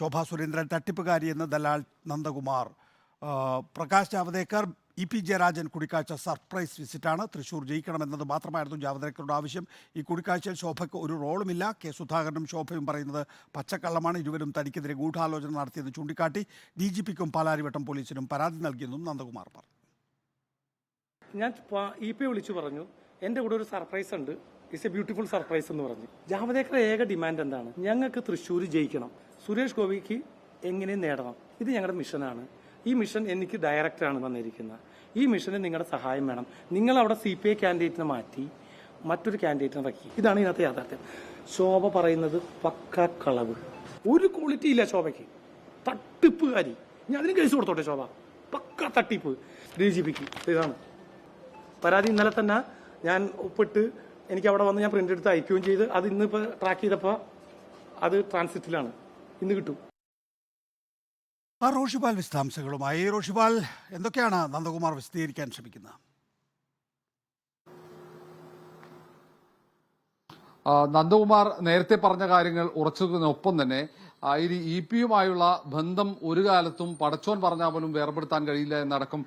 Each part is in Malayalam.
ശോഭാ സുരേന്ദ്രൻ തട്ടിപ്പുകാരി എന്ന് ദലാൽ നന്ദകുമാർ. പ്രകാശ് ജാവദേക്കർ ഇ പി ജയരാജൻ കൂടിക്കാഴ്ച സർപ്രൈസ് വിസിറ്റാണ്. തൃശൂർ ജയിക്കണമെന്നത് മാത്രമായിരുന്നു ജാവദേക്കറുടെ ആവശ്യം. ഈ കൂടിക്കാഴ്ചയിൽ ശോഭയ്ക്ക് ഒരു റോളുമില്ല. കെ സുധാകരനും ശോഭയും പറയുന്നത് പച്ചക്കള്ളമാണ്. ഇരുവരും തനിക്കെതിരെ ഗൂഢാലോചന നടത്തിയെന്ന് ചൂണ്ടിക്കാട്ടി ഡി ജി പിക്കും പാലാരിവട്ടം പോലീസിനും പരാതി നൽകിയെന്നും നന്ദകുമാർ പറഞ്ഞു. ഞാൻ ഇ പി വിളിച്ചു പറഞ്ഞു. എന്റെ കൂടെ ഒരു സർപ്രൈസ് ഉണ്ട്. ഇറ്റ്സ് എ ബ്യൂട്ടിഫുൾ സർപ്രൈസ് എന്ന് പറഞ്ഞു. ജാവദേക്കറുടെ ഏക ഡിമാൻഡ് എന്താണ്? ഞങ്ങൾക്ക് തൃശ്ശൂർ ജയിക്കണം. സുരേഷ് ഗോപിക്ക് എങ്ങനെ നേടണം? ഇത് ഞങ്ങളുടെ മിഷനാണ് ഈ മിഷൻ എനിക്ക് ഡയറക്ടറാണ് വന്നിരിക്കുന്നത്. ഈ മിഷന് നിങ്ങളുടെ സഹായം വേണം. നിങ്ങൾ അവിടെ സി പി ഐ കാൻഡിഡേറ്റിനെ മാറ്റി മറ്റൊരു കാൻഡിഡേറ്റിനെ ഇറക്കി. ഇതാണ് ഇന്നത്തെ യാഥാർത്ഥ്യം. ശോഭ പറയുന്നത് പക്ക കളവ്. ഒരു ക്വാളിറ്റി ഇല്ല ശോഭയ്ക്ക്. തട്ടിപ്പുകാരി. ഞാൻ അതിന് കേസ് കൊടുത്തോട്ടെ ശോഭ? പക്ക തട്ടിപ്പ്. ഡി ജി പിക്ക് ഇതാണ്. പരാതി ഇന്നലെ തന്നെ ഞാൻ ഒപ്പിട്ട് എനിക്ക് അവിടെ വന്ന് ഞാൻ പ്രിന്റ് എടുത്ത് അയക്കുകയും ചെയ്ത്. അത് ഇന്നിപ്പോൾ ട്രാക്ക് ചെയ്തപ്പോൾ അത് ട്രാൻസിറ്റിലാണ് ഇന്ന് കിട്ടും. ആ റോഷിപാൽ വിശദാംശങ്ങളുമായി. റോഷിപാൽ എന്തൊക്കെയാണ് നന്ദകുമാർ വിശദീകരിക്കാൻ ശ്രമിക്കുന്നത്? ആ, നന്ദകുമാർ നേരത്തെ പറഞ്ഞ കാര്യങ്ങൾ ഉറച്ചതിനൊപ്പം തന്നെ ഇനി ഇ പിയുമായുള്ള ബന്ധം ഒരു കാലത്തും പടച്ചോൻ പറഞ്ഞാൽ പോലും വേർപെടുത്താൻ കഴിയില്ല എന്നടക്കം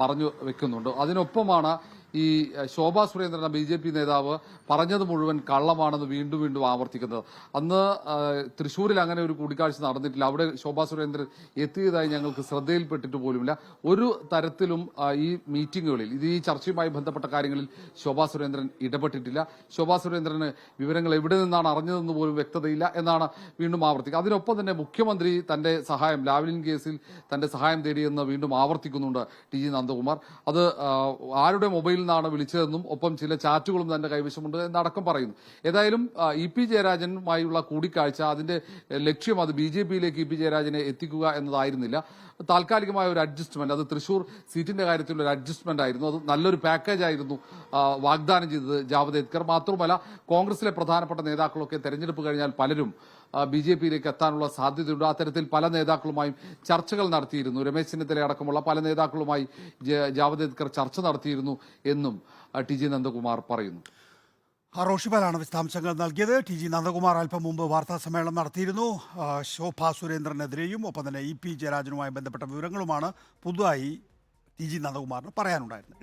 പറഞ്ഞു വെക്കുന്നുണ്ട്. അതിനൊപ്പമാണ് ഈ Shobha Surendran B J P നേതാവ് പറഞ്ഞത് മുഴുവൻ കള്ളമാണെന്ന് വീണ്ടും വീണ്ടും ആവർത്തിക്കുന്നത്. അന്ന് തൃശ്ശൂരിൽ അങ്ങനെ ഒരു കൂടിക്കാഴ്ച നടന്നിട്ടില്ല. അവിടെ ശോഭാ സുരേന്ദ്രൻ എത്തിയതായി ഞങ്ങൾക്ക് ശ്രദ്ധയിൽപ്പെട്ടിട്ട് പോലുമില്ല. ഒരു തരത്തിലും ഈ മീറ്റിംഗുകളിൽ ഇത് ഈ ചർച്ചയുമായി ബന്ധപ്പെട്ട കാര്യങ്ങളിൽ ശോഭാ സുരേന്ദ്രൻ ഇടപെട്ടിട്ടില്ല. ശോഭാ സുരേന്ദ്രന് വിവരങ്ങൾ എവിടെ നിന്നാണ് അറിഞ്ഞതെന്ന് പോലും വ്യക്തതയില്ല എന്നാണ് വീണ്ടും ആവർത്തിക്കുക. അതിനൊപ്പം തന്നെ മുഖ്യമന്ത്രി തന്റെ സഹായം ലാവ്ലിൻ കേസിൽ തന്റെ സഹായം തേടിയെന്ന് വീണ്ടും ആവർത്തിക്കുന്നുണ്ട് ടി ജി നന്ദകുമാർ. അത് ആരുടെ മൊബൈലിൽ നിന്നാണ് വിളിച്ചതെന്നും ഒപ്പം ചില ചാറ്റുകളും തന്റെ കൈവശമുണ്ട് എന്നടക്കം പറയുന്നു. ഏതായാലും ഇ പി ജയരാജനുമായുള്ള കൂടിക്കാഴ്ച അതിന്റെ ലക്ഷ്യം അത് ബി ജെ പിയിലേക്ക് ഇ പി ജയരാജനെ എത്തിക്കുക എന്നതായിരുന്നില്ല. താൽക്കാലികമായ ഒരു അഡ്ജസ്റ്റ്മെന്റ് അത് തൃശൂർ സീറ്റിന്റെ കാര്യത്തിലുള്ള ഒരു അഡ്ജസ്റ്റ്മെന്റ് ആയിരുന്നു. അത് നല്ലൊരു പാക്കേജ് ആയിരുന്നു വാഗ്ദാനം ചെയ്തത് ജാവദേദ്കർ മാത്രമല്ല കോൺഗ്രസിലെ പ്രധാനപ്പെട്ട നേതാക്കളൊക്കെ തെരഞ്ഞെടുപ്പ് കഴിഞ്ഞാൽ പലരും ബി ജെ പിയിലേക്ക് എത്താനുള്ള സാധ്യതയുണ്ട്. അത്തരത്തിൽ പല നേതാക്കളുമായും ചർച്ചകൾ നടത്തിയിരുന്നു. രമേശ് ചെന്നിത്തല അടക്കമുള്ള പല നേതാക്കളുമായി ജാവദേദ്കർ ചർച്ച നടത്തിയിരുന്നു. എന്നും ടി ജി നന്ദകുമാർ പറയുന്നു. റോഷിബലാണ് വിശദാംശങ്ങൾ നൽകിയത്. ടി ജി നന്ദകുമാർ അല്പം മുമ്പ് വാർത്താ സമ്മേളനം നടത്തിയിരുന്നു. ശോഭാ സുരേന്ദ്രനെതിരെയും ഒപ്പം തന്നെ ഇ പി ജയരാജനുമായി ബന്ധപ്പെട്ട വിവരങ്ങളുമാണ് പുതുതായി ടി ജി നന്ദകുമാറിന് പറയാനുണ്ടായിരുന്നത്.